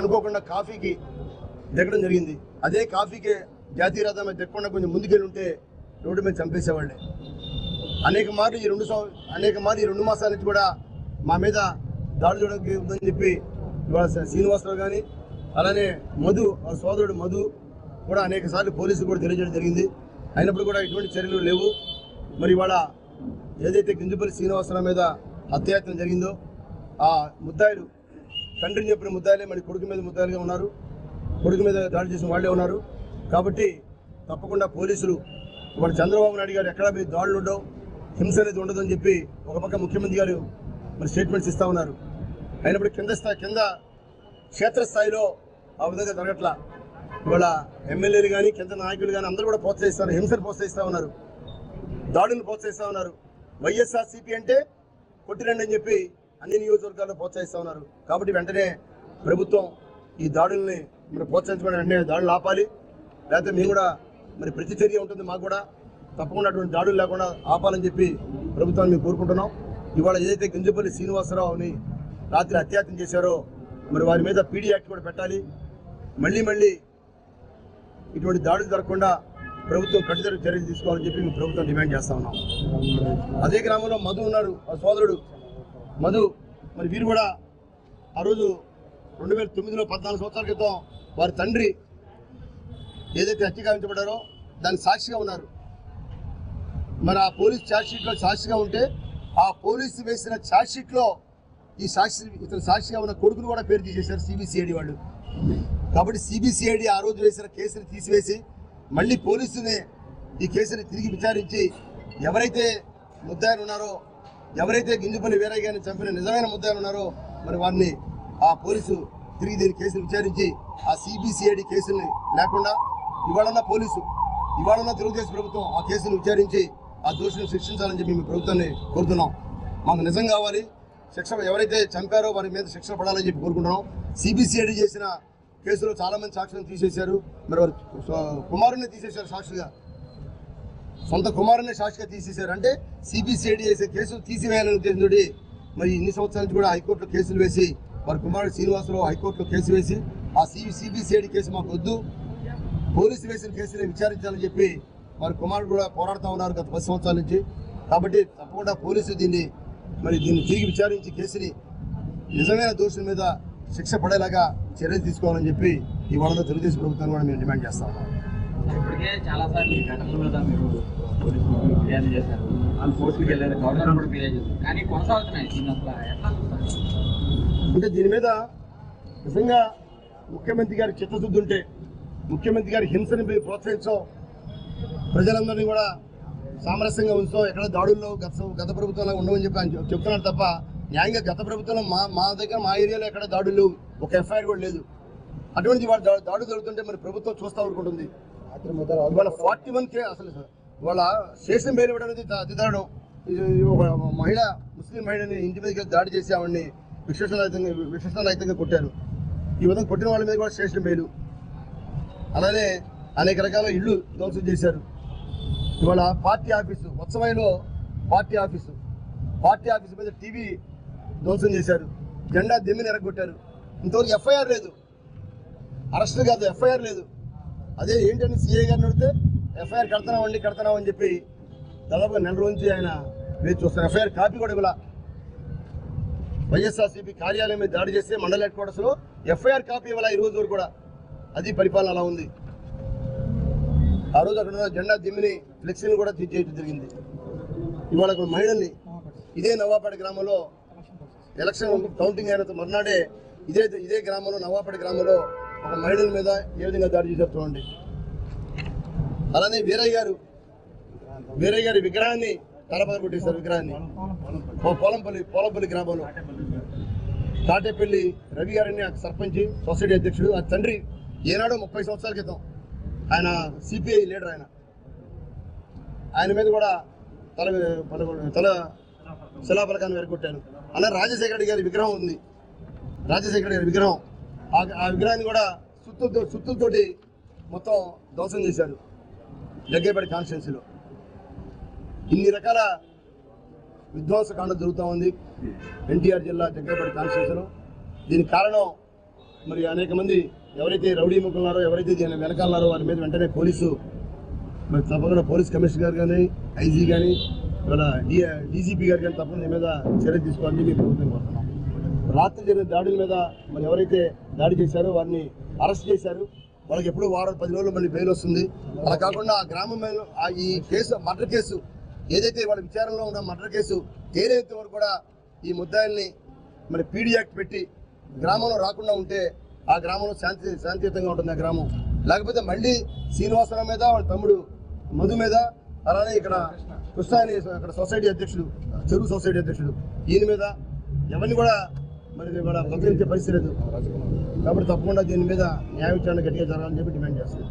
అనుకోకుండా కాఫీకి దిగడం జరిగింది. అదే కాఫీకే జాతీయ రథం దక్కకుండా కొంచెం ముందుకెళ్ళి ఉంటే రోడ్డు మీద చంపేసేవాళ్ళే. అనేక మార్లు ఈ రెండు అనేక మార్లు ఈ రెండు మాసాల నుంచి కూడా మా మీద దాడి చూడడానికి ఉందని చెప్పి ఇవాళ శ్రీనివాసరావు కానీ అలానే మధు ఆ సోదరుడు మధు కూడా అనేక సార్లు పోలీసులు కూడా తెలియజేయడం జరిగింది. అయినప్పుడు కూడా ఎటువంటి చర్యలు లేవు. మరి ఇవాళ ఏదైతే గింజపల్లి శ్రీనివాసరావు మీద హత్యాయత్నం జరిగిందో ఆ ముద్దాయిలు తండ్రిని చెప్పిన ముద్దాలే మరి కొడుకు మీద ముద్దాలుగా ఉన్నారు. కొడుకు మీద దాడి చేసిన వాళ్ళే ఉన్నారు. కాబట్టి తప్పకుండా పోలీసులు ఇవాళ చంద్రబాబు నాయుడు గారు ఎక్కడ మీ దాడులు ఉండవు. హింస అనేది ఉండదని చెప్పి ఒక పక్క ముఖ్యమంత్రి గారు మరి స్టేట్మెంట్స్ ఇస్తా ఉన్నారు. అయినప్పుడు కింద స్థాయి కింద క్షేత్రస్థాయిలో ఆ విధంగా జరగట్లా. ఇవాళ ఎమ్మెల్యేలు కానీ కింద నాయకులు కానీ అందరూ కూడా ప్రోత్సహిస్తారు హింసను ప్రోత్సహిస్తూ ఉన్నారు. దాడులను ప్రోత్సహిస్తూ ఉన్నారు. వైఎస్ఆర్సీపీ అంటే కొట్టిరండి అని చెప్పి అన్ని నియోజకవర్గాల్లో ప్రోత్సహిస్తూ ఉన్నారు. కాబట్టి వెంటనే ప్రభుత్వం ఈ దాడుల్ని మరి ప్రోత్సహించబడి వెంటనే దాడులు ఆపాలి. లేకపోతే మేము కూడా మరి ప్రతి చర్య ఉంటుంది మాకు కూడా. తప్పకుండా అటువంటి దాడులు లేకుండా ఆపాలని చెప్పి ప్రభుత్వాన్ని మేము కోరుకుంటున్నాం. ఇవాళ ఏదైతే గింజపల్లి శ్రీనివాసరావుని రాత్రి అత్యాత్యం చేశారో మరి వారి మీద పీడీ యాక్ట్ కూడా పెట్టాలి. మళ్ళీ మళ్ళీ ఇటువంటి దాడులు జరగకుండా ప్రభుత్వం కట్టుదల చర్యలు తీసుకోవాలని చెప్పి మేము ప్రభుత్వం డిమాండ్ చేస్తా ఉన్నాం. అదే గ్రామంలో మధు ఉన్నాడు ఆ సోదరుడు. మధు మరి వీరు కూడా ఆ రోజు రెండు వేల తొమ్మిదిలో పద్నాలుగు సంవత్సరాల క్రితం వారి తండ్రి ఏదైతే హత్య గావించబడారో దానికి సాక్షిగా ఉన్నారు. మరి ఆ పోలీస్ ఛార్జ్షీట్లో సాక్షిగా ఉంటే ఆ పోలీసు వేసిన ఛార్జ్షీట్లో ఈ సాక్షి ఇతను సాక్షిగా ఉన్న కొడుకును కూడా పేరు తీసేశారు సిబిసిఐడి వాళ్ళు. కాబట్టి సిబిసిఐడి ఆ రోజు వేసిన కేసుని తీసివేసి మళ్ళీ పోలీసునే ఈ కేసుని తిరిగి విచారించి ఎవరైతే ముద్దాయని ఉన్నారో ఎవరైతే గింజపల్లి వీరయ్య గారిని చంపిన నిజమైన ముద్దాయిలు ఉన్నారో మరి వారిని ఆ పోలీసు తిరిగి దీని కేసును విచారించి ఆ సిబిసిఐడి కేసుని లేకుండా ఇవాళన్న పోలీసు ఇవాళన్న తెలుగుదేశం ప్రభుత్వం ఆ కేసును విచారించి ఆ దోషులను శిక్షించాలని చెప్పి మేము ప్రభుత్వాన్ని కోరుతున్నాం. మాకు నిజం కావాలి. శిక్ష ఎవరైతే చంపారో వారి మీద శిక్ష పడాలని చెప్పి కోరుకుంటున్నాం. సిబిసిఐడి చేసిన కేసులో చాలామంది సాక్షులను తీసేశారు. మరి వారి స్వ- కుమారుణ్ణి తీసేశారు సాక్షిగా సొంత కుమారుని సాక్షిగా తీసేశారు. అంటే సిబిసిఐడి చేసే కేసు తీసివేయాలని ఉద్దేశంతో మరి ఇన్ని సంవత్సరాల నుంచి కూడా హైకోర్టులో కేసులు వేసి వారి కుమారుడు శ్రీనివాసరావు హైకోర్టులో కేసు వేసి ఆ సిబిసిఐడి కేసు మాకు వద్దు పోలీసు వేసిన కేసుని విచారించాలని చెప్పి వారి కుమారుడు కూడా పోరాడుతూ ఉన్నారు గత పది సంవత్సరాల నుంచి. కాబట్టి తప్పకుండా పోలీసు దీన్ని మరి దీన్ని తిరిగి విచారించి కేసుని నిజమైన దోషుల మీద శిక్ష పడేలాగా చర్యలు తీసుకోవాలని చెప్పి ఈ వాళ్ళలో తెలుగుదేశం ప్రభుత్వాన్ని కూడా మేము డిమాండ్ చేస్తా ఉన్నాం. ఇప్పటికే చాలా సార్లు ఈ ఘటనల మీద మీరు పోలీసులు ఫిర్యాదు చేశారు. వాళ్ళు కోర్టుకి వెళ్ళారు గవర్నర్ కూడా ఫిర్యాదు చేశారు. కానీ కొనసాగుతున్నాయి దీన్ని అసలు ఎట్లా చూస్తారు? అంటే దీని మీద నిజంగా ముఖ్యమంత్రి గారి చిత్తశుద్ధి ఉంటే ముఖ్యమంత్రి గారి హింసని మీరు ప్రోత్సహించడం ప్రజలందరినీ కూడా సామరస్యంగా ఉంచడం ఎక్కడ దాడుల్లో గత గత ప్రభుత్వంలో ఉండవని చెప్పి ఆయన చెప్తున్నారు తప్ప న్యాయంగా గత ప్రభుత్వంలో మా మా దగ్గర మా ఏరియాలో ఎక్కడ దాడులు ఒక ఎఫ్ఐఆర్ కూడా లేదు. అటువంటి వాడు దాడు దాడులు జరుగుతుంటే మరి ప్రభుత్వం చూస్తూ ఊరుకుంటుంది. ఇవాళ ఫార్టీ వన్ కే అసలు ఇవాళ స్టేషన్ బెయిల్ అనేది ఒక మహిళ ముస్లిం మహిళని ఇంటి మీదకి దాడి చేసి ఆవిడని విశేషరహితంగా విశేషరహితంగా కొట్టారు. ఈ విధంగా కొట్టిన వాళ్ళ మీద కూడా శేషం పేరు అలానే అనేక రకాల ఇళ్ళు ధ్వంసం చేశారు. ఇవాళ పార్టీ ఆఫీసు ఉత్సవాయిలో పార్టీ ఆఫీసు. పార్టీ ఆఫీసు మీద టీవీ ధ్వంసం చేశారు. జెండా దెమ్మిని ఎరగొట్టారు ఇంతవరకు ఎఫ్ఐఆర్ లేదు. అరెస్ట్ కాదు ఎఫ్ఐఆర్ లేదు. అదే ఏంటని సీఏ గారిని అడిగితే ఎఫ్ఐఆర్ కడతానామండి కడతానాం అని చెప్పి దాదాపుగా నెల రోజు నుంచి ఆయన వేచి చూస్తారు ఎఫ్ఐఆర్ కాపీ కూడా ఇవ్వాల? వైఎస్ఆర్సీపీ కార్యాలయం మీద దాడి చేస్తే మండల హెడ్ క్వార్టర్స్లో ఎఫ్ఐఆర్ కాపీ ఇవ్వాల ఈ రోజు వరకు కూడా? అది పరిపాలన అలా ఉంది. ఆ రోజు అక్కడ జెండా దిమ్మిని ఫ్లెక్సీని కూడా తీర్చేయడం జరిగింది. ఇవాళ మహిళల్ని ఇదే నవాపేట గ్రామంలో ఎలక్షన్ కౌంటింగ్ అయిన మర్నాడే ఇదే ఇదే గ్రామంలో నవాపేట గ్రామంలో ఒక మహిళల మీద ఏ విధంగా దాడి చేశారు చూడండి. అలానే వీరయ్య గారు వీరయ్య గారి విగ్రహాన్ని తలపద కొట్టేశారు విగ్రహాన్ని. పోలంపల్లి పోలంపల్లి గ్రామంలో. తాటేపల్లి రవి గారిని సర్పంచ్ సొసైటీ అధ్యక్షుడు ఆ తండ్రి ఏనాడో ముప్పై సంవత్సరాల క్రితం. ఆయన సిపిఐ లీడర్ ఆయన. ఆయన మీద కూడా తల తల శిలాఫలకాన్ని వెరగొట్టాను అలా రాజశేఖర రెడ్డి గారి విగ్రహం ఉంది. రాజశేఖర గారి విగ్రహం. ఆ- ఆ విగ్రహాన్ని కూడా సుత్తులతో సుత్తులతోటి మొత్తం ధ్వంసం చేశారు. జగ్గేపేట కాన్స్టిట్యున్సీలో. ఇన్ని రకాల విధ్వంసకాండ జరుగుతూ ఉంది ఎన్టీఆర్ జిల్లా జగ్గేపేట కాన్స్టిట్యున్సీలో. దీనికి కారణం మరి అనేక మంది ఎవరైతే రౌడీ ముక్కున్నారో ఎవరైతే దీని వెనకాలన్నారో వారి మీద వెంటనే పోలీసు మరి తప్పకుండా పోలీస్ కమిషనర్ గారు కానీ ఐజీ కానీ ఇవాళ డి డీజీపీ గారు కానీ తప్పకుండా మీద చర్య తీసుకోవాలని చెప్పి ప్రభుత్వం కోరుతున్నాం. రాత్రి జరిగిన దాడుల మీద మరి ఎవరైతే దాడి చేశారు వారిని అరెస్ట్ చేశారు. వాళ్ళకి ఎప్పుడు వారం పది రోజులు మళ్ళీ బెయిల్ వస్తుంది. అలా కాకుండా ఆ గ్రామం మీద ఆ ఈ కేసు మర్డర్ కేసు ఏదైతే వాళ్ళ విచారణలో ఉన్న మర్డర్ కేసు తేలేంత వరకు కూడా ఈ ముద్దాయిల్ని మరి పీడీ యాక్ట్ పెట్టి గ్రామంలో రాకుండా ఉంటే ఆ గ్రామంలో శాంతి శాంతియుతంగా ఉంటుంది ఆ గ్రామం. లేకపోతే మళ్ళీ శ్రీనివాసరావు మీద వాళ్ళ తమ్ముడు మధు మీద అలానే ఇక్కడ కృష్ణ అనే ఇక్కడ సొసైటీ అధ్యక్షుడు చెరువు సొసైటీ అధ్యక్షుడు ఈయన మీద ఎవరిని కూడా మరి కూడా బదిలించే పరిస్థితి లేదు. కాబట్టి తప్పకుండా దీని మీద న్యాయ విచారణ గట్టిగా జరగాలని చెప్పి డిమాండ్ చేస్తున్నాం.